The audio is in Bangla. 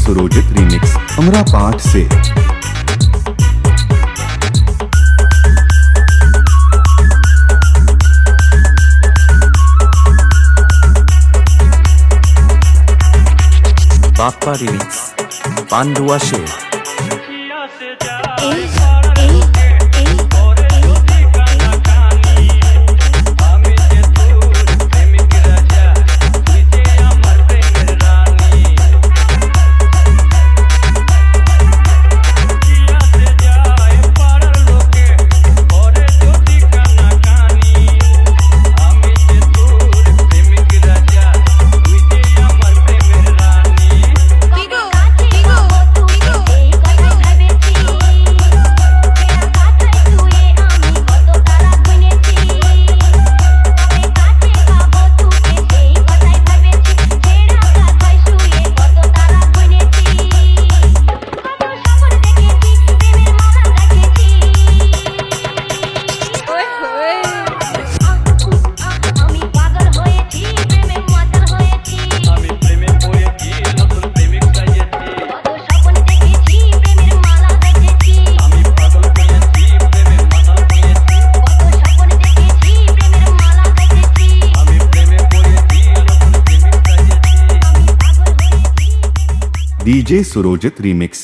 सुरोजित रिमिक्स अमरा पाठ से बाप्पा रिमिक्स पांडुआ शेर डीजे सुरोजित रीमिक्स